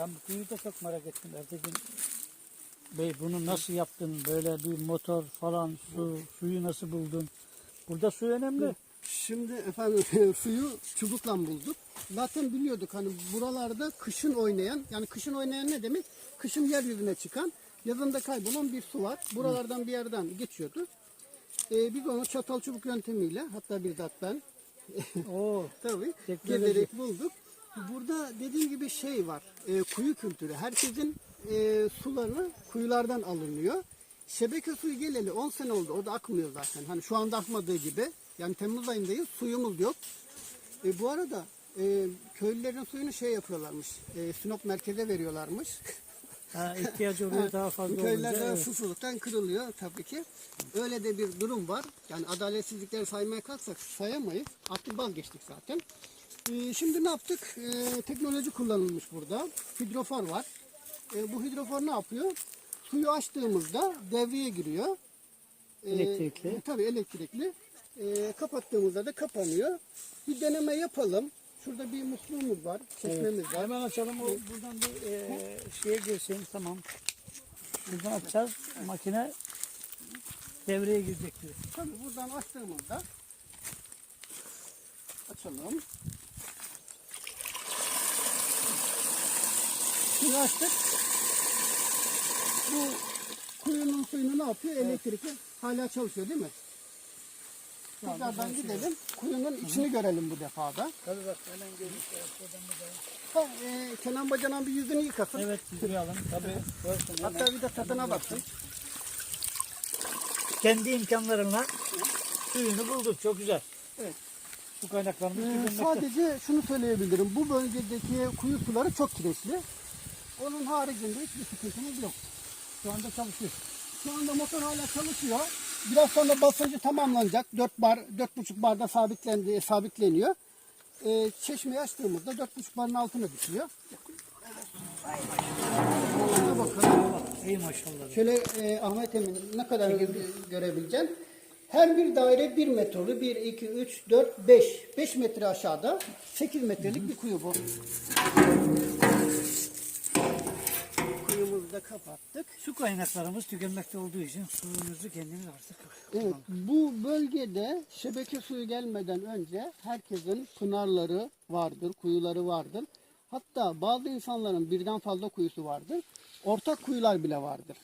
Ben bu kuyuyu da çok merak ettim Ertekin Bey bunu nasıl yaptın? Böyle bir motor falan, su, suyu nasıl buldun? Burada su önemli. Şimdi efendim suyu çubukla bulduk. Zaten biliyorduk hani buralarda kışın oynayan yani kışın oynayan ne demek? Kışın yeryüzüne çıkan yazında kaybolan bir su var. Buralardan bir yerden geçiyordu. Ee, biz onu çatal çubuk yöntemiyle hatta bizzat ben Oo, tabii gezerek bulduk. Burada dediğim gibi şey var. e, kuyu kültürü. Herkesin e, sularını kuyulardan alınıyor. Şebeke suyu geleli 10 sene oldu. O da akmıyor zaten. Hani şu anda akmadığı gibi. Yani Temmuz ayındayız. Suyumuz yok. E, bu arada e, köylülerin suyunu şey yapıyorlarmış. E, Sinop merkeze veriyorlarmış. ha, ihtiyacı oluyor daha fazla olunca. Köylerde evet. susuzluktan kırılıyor tabii ki. Öyle de bir durum var. Yani adaletsizlikleri saymaya kalksak sayamayız. Artık vazgeçtik zaten. Ee, şimdi ne yaptık? Ee, teknoloji kullanılmış burada. Hidrofor var. Ee, bu hidrofor ne yapıyor? Suyu açtığımızda devreye giriyor. Ee, Elektrikli. Tabii elektrikli. Ee, kapattığımızda da kapanıyor. Bir deneme yapalım. Şurada bir musluğumuz var, çeşmemiz var. Hemen açalım. O buradan bir e, şeye girsin. Tamam. Buradan açacağız. Makine devreye girecek diyor. Tabii buradan açtığımızda açalım. Suyu açtık. Bu kuyunun suyunu ne yapıyor? Elektrikli hala çalışıyor değil mi? Tekrardan gidelim. Kuyunun içini görelim bu defada. Tabii bak hemen Ha, e, Kenan Bacanan bir yüzünü yıkasın. Evet yıkayalım. Tabii. Görsün. Hatta bir de tadına baksın. Kendi imkanlarınla suyunu bulduk. Çok güzel. Evet. Bu kaynaklarımız Ee, tükenmekte. sadece şunu söyleyebilirim. Bu bölgedeki kuyu suları çok kireçli. Onun haricinde hiçbir sıkıntımız yok. Şu anda çalışıyor. Şu anda motor hala çalışıyor. Biraz sonra basıncı tamamlanacak. 4 bar, 4,5 barda sabitlendi, sabitleniyor. Ee, çeşmeyi açtığımızda 4,5 barın altına düşüyor. Şuna bakalım. İyi maşallah. Şöyle e, Ahmet Emin ne kadar gö- görebileceksin? Her bir daire 1 metreli. 1, 2, 3, 4, 5. 5 metre aşağıda 8 metrelik bir kuyu bu. Da kapattık. Su kaynaklarımız tükenmekte olduğu için suyumuzu kendimiz artık Evet, bu bölgede şebeke suyu gelmeden önce herkesin pınarları vardır, kuyuları vardır. Hatta bazı insanların birden fazla kuyusu vardır. Ortak kuyular bile vardır.